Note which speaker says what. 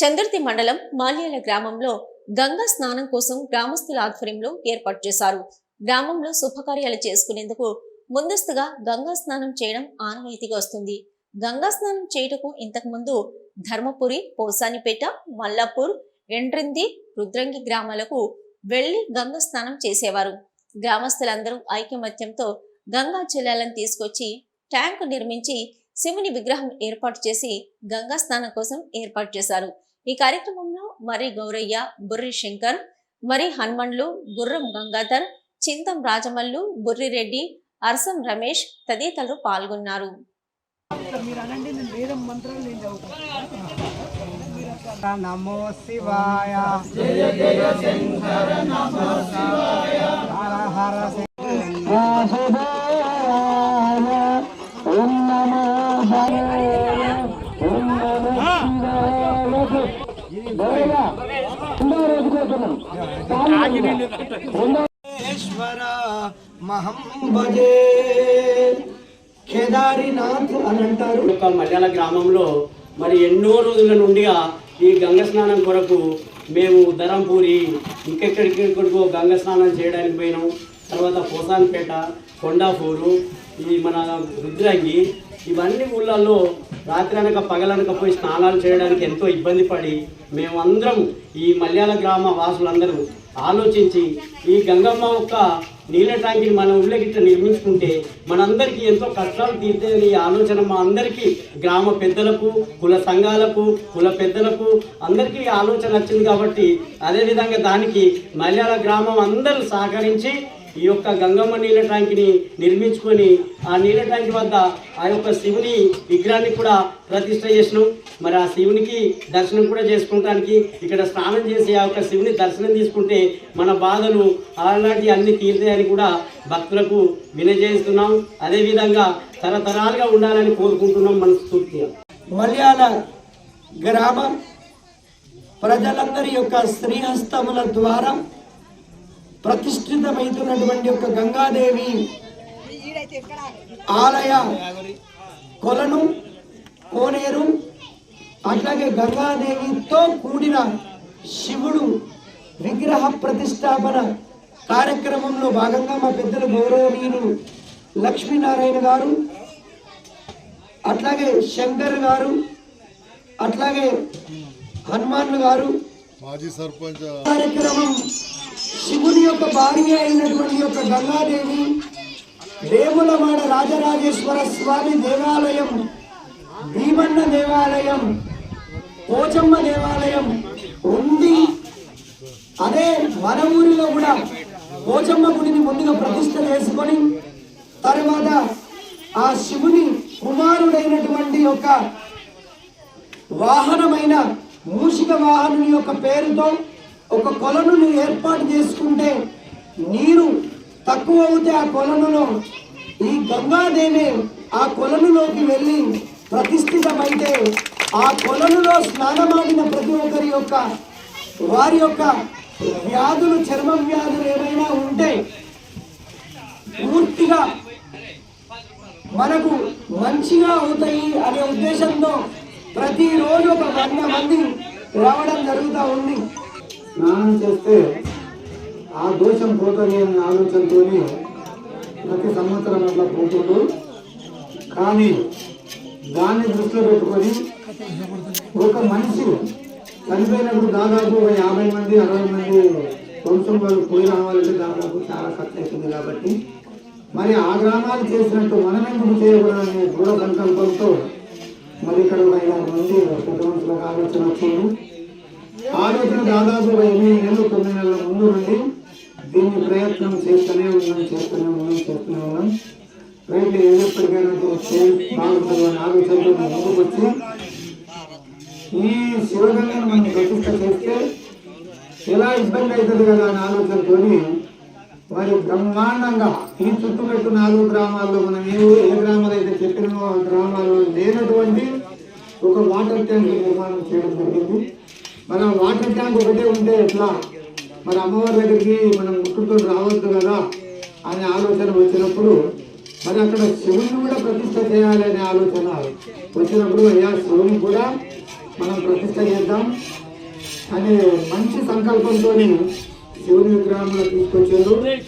Speaker 1: చందుర్తి మండలం మాల్యాల గ్రామంలో గంగా స్నానం కోసం గ్రామస్తుల ఆధ్వర్యంలో ఏర్పాటు చేశారు. గ్రామంలో శుభకార్యాలు చేసుకునేందుకు ముందస్తుగా గంగా స్నానం చేయడం ఆనవాయితీగా వస్తుంది. గంగా స్నానం చేయుటకు ఇంతకుముందు ధర్మపురి పోసానిపేట మల్లాపూర్ ఎండ్రింది రుద్రంగి గ్రామాలకు వెళ్ళి గంగా స్నానం చేసేవారు. గ్రామస్తులందరూ ఐకమత్యంతో గంగా జలాలను తీసుకొచ్చి ట్యాంకు నిర్మించి శివుని విగ్రహం ఏర్పాటు చేసి గంగా స్నానం కోసం ఏర్పాటు చేశారు. ఈ కార్యక్రమంలో మరి గౌరయ్య బుర్రి శంకర్ మరి హనుమండ్లు గుర్రం గంగాధర్ చింతం రాజమల్లు బుర్రిరెడ్డి అర్సం రమేష్ తదితరులు పాల్గొన్నారు.
Speaker 2: నమో శివాయ. జయ జయ శంకర నమో శివాయ. హర హర ఈశ్వర మహం భజే కేదారినాథ్ అని అంటారు
Speaker 3: ఒక మలయాళ గ్రామంలో మరి ఎన్నో రోజుల నుండిగా ఈ గంగ స్నానం కొరకు మేము ధరంపూరి ఇంకెక్కడికెక్కడికో గంగ స్నానం చేయడానికి పోయినాం. తర్వాత పోసాన్పేట కొండాపూరు ఈ మన రుద్రంగి ఇవన్నీ ఊళ్ళల్లో రాత్రి అనక పగలనక పోయి స్నానాలు చేయడానికి ఎంతో ఇబ్బంది పడి మేమందరం ఈ మలయాళ గ్రామ వాసులందరూ ఆలోచించి ఈ గంగమ్మ యొక్క నీళ్ళ ట్యాంకిని మన ఊళ్ళో గిట్ట నిర్మించుకుంటే మనందరికీ ఎంతో కష్టాలు తీర్చే ఈ ఆలోచన మా అందరికీ గ్రామ పెద్దలకు కుల సంఘాలకు కుల పెద్దలకు అందరికీ ఈ ఆలోచన వచ్చింది కాబట్టి అదేవిధంగా దానికి మలయాళ గ్రామం అందరూ సహకరించి ఈ యొక్క గంగమ్మ నీళ్ళ ట్యాంక్ని నిర్మించుకొని ఆ నీళ్ళ ట్యాంక్ వద్ద ఆ యొక్క శివుని విగ్రహాన్ని కూడా ప్రతిష్ట చేసినాం. మరి ఆ శివునికి దర్శనం కూడా చేసుకోవడానికి ఇక్కడ స్నానం చేసి ఆ యొక్క శివుని దర్శనం తీసుకుంటే మన బాధలు అలాంటివి అన్ని తీర్థాయని కూడా భక్తులకు వినజేస్తున్నాం. అదేవిధంగా తరతరాలుగా ఉండాలని కోరుకుంటున్నాం మనస్ఫూర్తిగా.
Speaker 2: మలయాళ గ్రామం ప్రజలందరి యొక్క శ్రీహస్తముల ద్వారా ప్రతిష్ఠితమైతున్నటువంటి యొక్క గంగాదేవి. ఆలయ కొలను కోనేరు అట్లాగే గంగాదేవితో కూడిన శివుడు విగ్రహ ప్రతిష్టాపన కార్యక్రమంలో భాగంగా మా పెద్దలు గౌరవనీయులు లక్ష్మీనారాయణ గారు అట్లాగే శంకర్ గారు అట్లాగే హనుమాన్లు గారు
Speaker 4: మాజీ సర్పంచ్
Speaker 2: కార్యక్రమం శివుని యొక్క భార్య అయినటువంటి యొక్క గంగాదేవి వేములవాడ రాజరాజేశ్వర స్వామి దేవాలయం భీమన్న దేవాలయం పోచమ్మ దేవాలయం ఉంది. అదే మన ఊరిలో కూడా పోచమ్మ గుడిని ముందుగా ప్రతిష్ట చేసుకొని తర్వాత ఆ శివుని కుమారుడైనటువంటి యొక్క వాహనమైన మూషిక వాహనం యొక్క పేరుతో ఒక కొలను ఏర్పాటు చేసుకుంటే నీరు తక్కువ అవుతే ఆ కొలనులో ఈ గంగాదేవి ఆ కొలనులోకి వెళ్ళి ప్రతిష్ఠితమైతే ఆ కొలనులో స్నానమాడిన ప్రతి ఒక్కరి యొక్క వారి యొక్క వ్యాధులు చర్మ వ్యాధులు ఏమైనా ఉంటే పూర్తిగా మనకు మంచిగా అవుతాయి అనే ఉద్దేశంతో ప్రతిరోజు ఒక వంద మంది రావడం జరుగుతూ ఉంది. స్నానం చేస్తే ఆ దోషం పోతుంది అనే ఆలోచనతో ప్రతి సంవత్సరం అట్లా పోతుండు. కానీ దాన్ని దృష్టిలో పెట్టుకొని ఒక మనిషి చనిపోయినప్పుడు దాదాపు యాభై మంది అరవై మంది వంశం వాళ్ళు పోయి రావాలంటే దాదాపు చాలా ఖర్చు అవుతుంది కాబట్టి. మరి ఆ గ్రామాలు చేసినట్టు మనం ఎందుకు చేయకూడదనే దృఢ సంకల్పంతో మరి ఇక్కడ ఒక ఐదారు మంది పెద్ద ఆలోచన వచ్చింది ఆలోచన దాదాపు ఎనిమిది నెలలు తొమ్మిది నెలల ముందు నుండి దీన్ని ప్రయత్నం చేస్తూనే ఉన్నాం చేస్తూనే ఉన్నాం చేస్తూనే ఉన్నాం. రైతు ఏదెప్పటికైనా చేస్తే బాగుంటుంది అనే ఆలోచనతో ముందుకు వచ్చి ఈ శివగంగను మనం ప్రతిష్ట చేస్తే ఎలా ఇబ్బంది అవుతుంది కదా అని ఆలోచనతోని మరి బ్రహ్మాండంగా ఈ చుట్టుపక్కల నాలుగు గ్రామాల్లో మనం ఏ ఊరు- ఏ గ్రామాలు అయితే చెప్పినామో ఆ గ్రామాల్లో లేనటువంటి ఒక వాటర్ ట్యాంక్ నిర్మాణం చేయడం జరిగింది. మన వాటర్ ట్యాంక్ ఒకటే ఉంటే ఎట్లా? మరి అమ్మవారి దగ్గరికి మనం ముట్టుతో రావద్దు కదా అనే ఆలోచన వచ్చినప్పుడు మరి అక్కడ శివుని కూడా ప్రతిష్ట చేయాలనే ఆలోచన వచ్చినప్పుడు అయ్యా శివుని కూడా మనం ప్రతిష్ట చేద్దాం అనే మంచి సంకల్పంతో శివుని విగ్రహంలో తీసుకొచ్చారు.